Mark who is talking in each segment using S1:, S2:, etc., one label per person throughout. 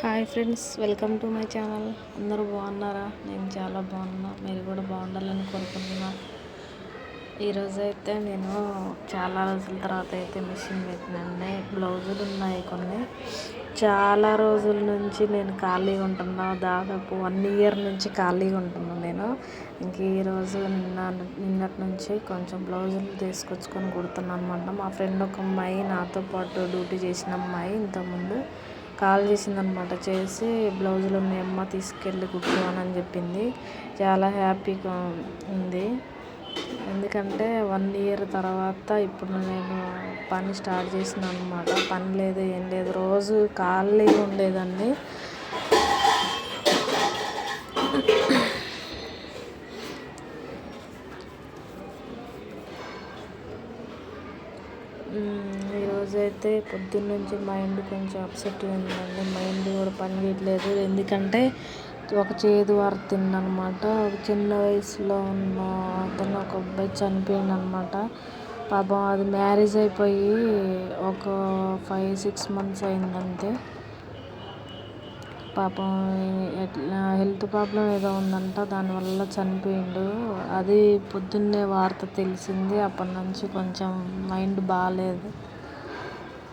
S1: Hi friends welcome to my channel. అందరూ బాగున్నారా? నేను చాలా బాగున్నా. మీరు కూడా బాగుండాలని కోరుకుంటున్నా. ఈరోజు అయితే నేను చాలా రోజుల తర్వాత అయితే మిషన్ పెట్టినండి బ్లౌజులు ఉన్నాయి కొన్ని. చాలా రోజుల నుంచి నేను ఖాళీగా ఉంటున్నా. దాదాపు వన్ ఇయర్ నుంచి ఖాళీగా ఉంటున్నాను నేను. ఇంక ఈరోజు నిన్న నిన్నటి నుంచి కొంచెం బ్లౌజులు తీసుకొచ్చుకొని కుడుతున్నాను అనమాట మా ఫ్రెండ్ ఒక అమ్మాయి నాతో పాటు డ్యూటీ చేసిన అమ్మాయి ఇంతకుముందు. కాల్ చేసిందనమాట. చేసి బ్లౌజులు ఉన్నాయమ్మ తీసుకెళ్ళి కుట్టుకోమని అని చెప్పింది. చాలా హ్యాపీగా ఉంది. ఎందుకంటే వన్ ఇయర్ తర్వాత ఇప్పుడు నేను పని స్టార్ట్ చేసిన అనమాట పని లేదు ఏం లేదు. రోజు ఖాళీగా ఉండేదాన్ని. అయితే పొద్దున్న నుంచి మైండ్ కొంచెం అప్సెట్ ఉందండి. మైండ్ కూడా పని చేయట్లేదు. ఎందుకంటే ఒక చేదు వారు తిన్నమాట చిన్న వయసులో ఉన్న అతను ఒక అబ్బాయి చనిపోయింది అనమాట పాపం అది మ్యారేజ్ అయిపోయి ఒక ఫైవ్ సిక్స్ మంత్స్ అయిందంతే. పాపం ఎట్లా హెల్త్ ప్రాబ్లం ఏదో ఉందంట. దానివల్ల చనిపోయిండు. అది పొద్దున్నే వార్త తెలిసింది. అప్పటి నుంచి కొంచెం మైండ్ బాగాలేదు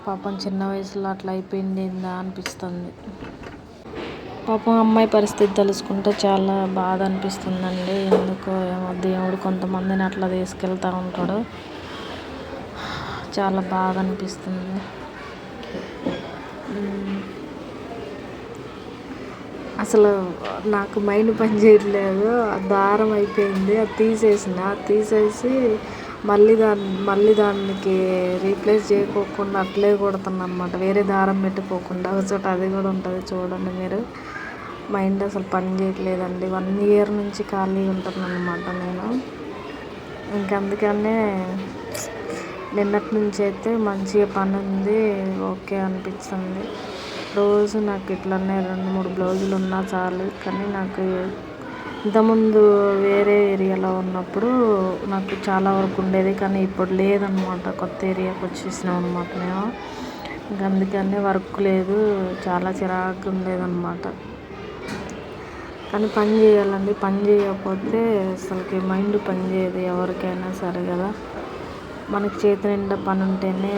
S1: పాపం చిన్న వయసులో అట్లా అయిపోయింది ఏందా అనిపిస్తుంది. పాపం అమ్మాయి పరిస్థితి తెలుసుకుంటే చాలా బాధ అనిపిస్తుందండి. ఎందుకో ఏమో దేవుడు కొంతమందిని అట్లా తీసుకెళ్తూ ఉంటాడు. చాలా బాధ అనిపిస్తుంది. అసలు నాకు మైండ్ పని చేయట్లేదు. దారం అయిపోయింది. అది తీసేసిన. తీసేసి మళ్ళీ దాన్ని మళ్ళీ దానికి రీప్లేస్ చేయకోకుండా అట్లే కొడుతున్నా అనమాట వేరే దారం పెట్టుకోకుండా చోట అది కూడా ఉంటుంది చూడండి మీరు. మైండ్ అసలు పని చేయట్లేదండి. వన్ ఇయర్ నుంచి ఖాళీ ఉంటుందన్నమాట నేను. ఇంక అందుకనే నిన్నటి నుంచి అయితే మంచిగా పని ఉంది ఓకే అనిపిస్తుంది. రోజు నాకు ఇట్లనే రెండు మూడు బ్లౌజులు ఉన్నా చాలు. కానీ నాకు ఇంతకుముందు వేరే ఏరియాలో ఉన్నప్పుడు నాకు చాలా వరకు ఉండేది కానీ ఇప్పుడు లేదనమాట కొత్త ఏరియాకి వచ్చేసినాం అనమాట మేము. ఇంకా అందుకనే వర్క్ లేదు చాలా చిరాకు ఉండేదన్నమాట. కానీ పని చేయాలండి. పని చేయకపోతే అసలుకి మైండ్ పని చేయదు ఎవరికైనా సరే కదా. మనకి చేతి నిండా పని ఉంటేనే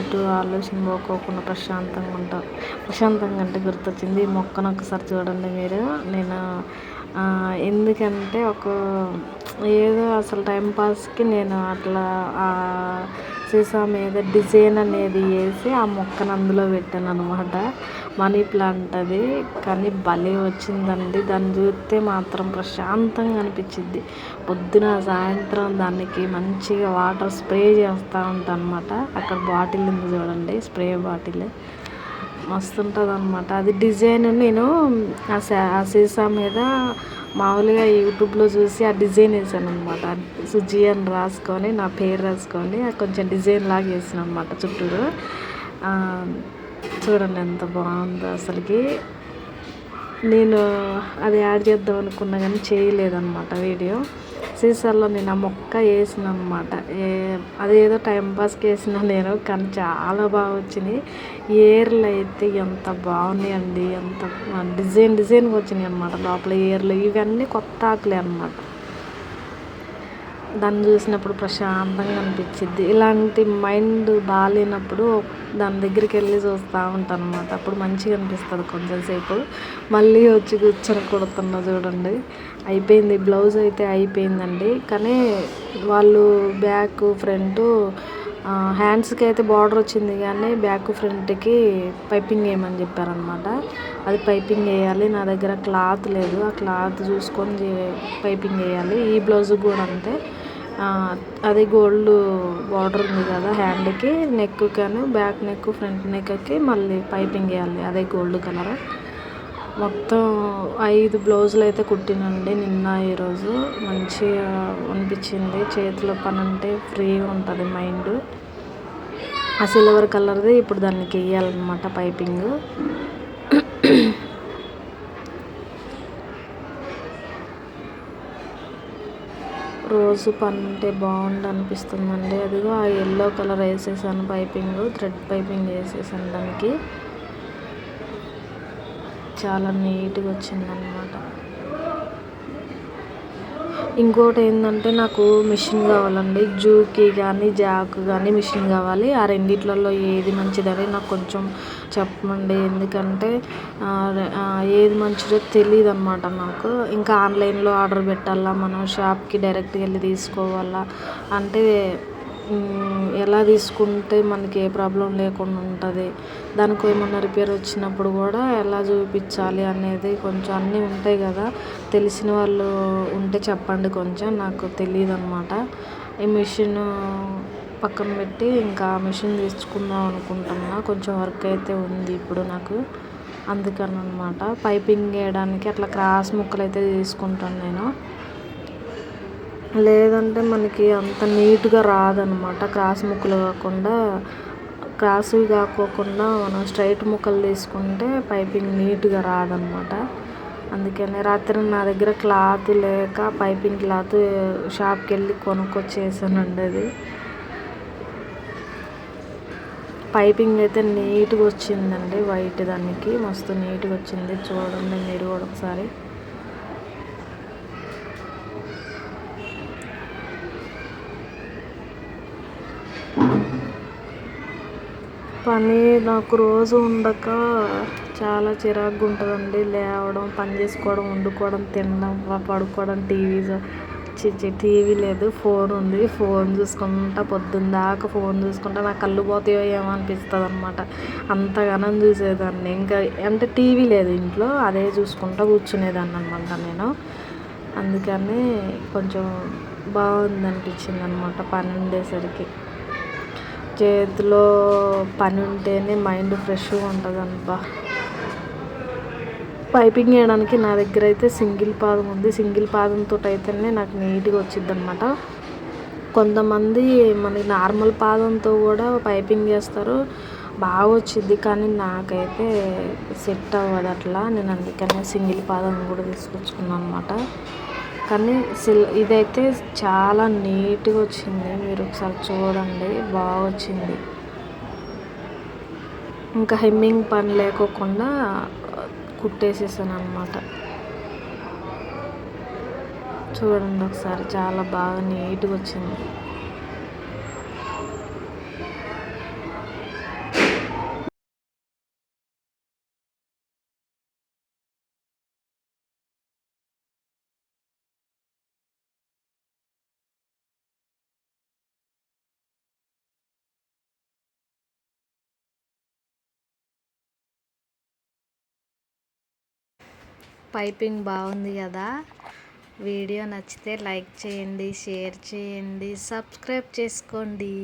S1: ఎటు ఆలోచన పోకోకుండా ప్రశాంతంగా ఉంటాం. ప్రశాంతంగా అంటే గుర్తొచ్చింది ఈ మొక్కను ఒకసారి చూడండి మీరు. నేను ఎందుకంటే ఒక ఏదో అసలు టైంపాస్కి నేను అట్లా సీసా మీద డిజైన్ అనేది వేసి ఆ మొక్కను అందులో పెట్టాను అనమాట మనీ ప్లాంట్ అది. కానీ భలే వచ్చిందండి. దాన్ని చూస్తే మాత్రం ప్రశాంతంగా అనిపించింది. పొద్దున సాయంత్రం దానికి మంచిగా వాటర్ స్ప్రే చేస్తూ ఉంటాను అనమాట అక్కడ బాటిల్ ఉంది చూడండి స్ప్రే బాటిల్. మస్తు ఉంటుంది అనమాట అది డిజైన్ నేను ఆ సీసా మీద మామూలుగా యూట్యూబ్లో చూసి ఆ డిజైన్ వేసాను అనమాట సుజీ అని రాసుకొని నా పేరు రాసుకొని కొంచెం డిజైన్ లాగా వేసాను అనమాట చుట్టూరు చూడండి ఎంత బాగుందో అసలుకి. నేను అది యాడ్ చేద్దాం అనుకున్నా కానీ చేయలేదన్నమాట వీడియో. సీసాల్లో నేను ఆ మొక్క వేసిన అనమాట అదేదో టైంపాస్కి వేసిన నేను కానీ చాలా బాగా వచ్చినాయి. ఏర్లు అయితే ఎంత బాగున్నాయండి ఎంత డిజైన్ డిజైన్గా వచ్చినాయి అనమాట లోపల ఏర్లు. ఇవన్నీ కొత్త ఆకులే అనమాట దాన్ని చూసినప్పుడు ప్రశాంతంగా అనిపించింది ఇలాంటి మైండ్ బాగాలేనప్పుడు దాని దగ్గరికి వెళ్ళి చూస్తూ ఉంటాను అనమాట అప్పుడు మంచిగా అనిపిస్తుంది కొంచెంసేపు మళ్ళీ వచ్చి కూర్చొని కొడుతున్నా చూడండి. అయిపోయింది. బ్లౌజ్ అయితే అయిపోయిందండి. కానీ వాళ్ళు బ్యాక్ ఫ్రంట్ హ్యాండ్స్కి అయితే బార్డర్ వచ్చింది కానీ బ్యాక్ ఫ్రంట్కి పైపింగ్ వేయమని చెప్పారనమాట అది పైపింగ్ వేయాలి. నా దగ్గర క్లాత్ లేదు. ఆ క్లాత్ చూసుకొని పైపింగ్ వేయాలి. ఈ బ్లౌజ్ కూడా అంతే. అది గోల్డ్ బార్డర్ ఉంది కదా హ్యాండ్కి నెక్ కానీ బ్యాక్ నెక్ ఫ్రంట్ నెక్కి మళ్ళీ పైపింగ్ వేయాలి అదే గోల్డ్ కలర్. మొత్తం ఐదు బ్లౌజులు అయితే కుట్టినండి నిన్న ఈరోజు. మంచిగా అనిపించింది. చేతిలో పని అంటే ఫ్రీగా ఉంటుంది మైండ్. ఆ సిల్వర్ కలర్ది ఇప్పుడు దానికి వేయాలన్నమాట పైపింగ్. రోజు పని ఉంటే బాగుండు అనిపిస్తుందండి అదిగో ఆ ఎల్లో కలర్ వేసేసాను పైపింగ్ థ్రెడ్ పైపింగ్ వేసేసాను దానికి. చాలా నీట్గా వచ్చిందనమాట ఇంకోటి ఏంటంటే నాకు మిషన్ కావాలండి. జూకి కానీ జాక్ కానీ మిషన్ కావాలి. ఆ రెండిట్లలో ఏది మంచిదని నాకు కొంచెం చెప్పండి ఎందుకంటే ఏది మంచిదో తెలియదు అనమాట నాకు. ఇంకా ఆన్లైన్లో ఆర్డర్ పెట్టాలా మనం? షాప్కి డైరెక్ట్గా వెళ్ళి తీసుకోవాలా? అంటే ఎలా తీసుకుంటే మనకి ఏ ప్రాబ్లం లేకుండా ఉంటుంది? దానికి ఏమన్నా రిపేర్ వచ్చినప్పుడు కూడా ఎలా చూపించాలి అనేది కొంచెం అన్నీ ఉంటాయి కదా. తెలిసిన వాళ్ళు ఉంటే చెప్పండి కొంచెం నాకు తెలియదు అనమాట ఈ మిషన్ పక్కన పెట్టి ఇంకా మిషన్ తీసుకుందాం అనుకుంటున్నా. కొంచెం వర్క్ అయితే ఉంది ఇప్పుడు నాకు. అందుకని అనమాట పైపింగ్ వేయడానికి అట్లా క్రాస్ ముక్కలు అయితే తీసుకుంటాను నేను. లేదంటే మనకి అంత నీట్గా రాదనమాట క్రాస్ ముక్కలు కాకుండా క్రాసులు కాకోకుండా మనం స్ట్రైట్ ముక్కలు తీసుకుంటే పైపింగ్ నీట్గా రాదనమాట అందుకని రాత్రి నా దగ్గర క్లాత్ లేక పైపింగ్ క్లాత్ షాప్కి వెళ్ళి కొనుక్కొచ్చేసానండి అది. పైపింగ్ అయితే నీట్గా వచ్చిందండి వైట్ దానికి. మస్తు నీట్గా వచ్చింది. చూడండి మీరు కూడా ఒకసారి. పని నాకు రోజు ఉండక చాలా చిరాకుగా ఉంటుందండి లేవడం పని చేసుకోవడం వండుకోవడం తినడం పడుకోవడం టీవీ చిచ్చి టీవీ లేదు ఫోన్ ఉంది. ఫోన్ చూసుకుంటా పొద్దున్న దాకా ఫోన్ చూసుకుంటా నాకు కళ్ళు పోతాయో ఏమో అనిపిస్తుంది అనమాట అంతగానం చూసేదాన్ని. ఇంకా అంటే టీవీ లేదు ఇంట్లో అదే చూసుకుంటా కూర్చునేదాన్ని అనమాట నేను. అందుకని కొంచెం బాగుంది అనిపించింది అనమాట పని ఉండేసరికి. చేతిలో పని ఉంటేనే మైండ్ ఫ్రెష్గా ఉంటుంది అబ్బా పైపింగ్ చేయడానికి నా దగ్గర అయితే సింగిల్ పాదం ఉంది. సింగిల్ పాదంతో అయితేనే నాకు నీట్గా వచ్చిద్ది అనమాట కొంతమంది మనకి నార్మల్ పాదంతో కూడా పైపింగ్ చేస్తారు. బాగా వచ్చింది కానీ నాకైతే సెట్ అవ్వదు అట్లా నేను అందుకనే సింగిల్ పాదం కూడా తీసుకొచ్చుకున్నాను అనమాట కానీ సిల్ ఇదైతే చాలా నీట్గా వచ్చింది. మీరు ఒకసారి చూడండి. బాగా వచ్చింది. ఇంకా హెమ్మింగ్ పని లేకోకుండా కుట్టేసేసాను అనమాట చూడండి ఒకసారి. చాలా బాగా నీట్గా వచ్చింది. పైపింగ్ బాగుంది కదా. వీడియో నచ్చితే లైక్ చేయండి షేర్ చేయండి సబ్స్క్రైబ్ చేసుకోండి.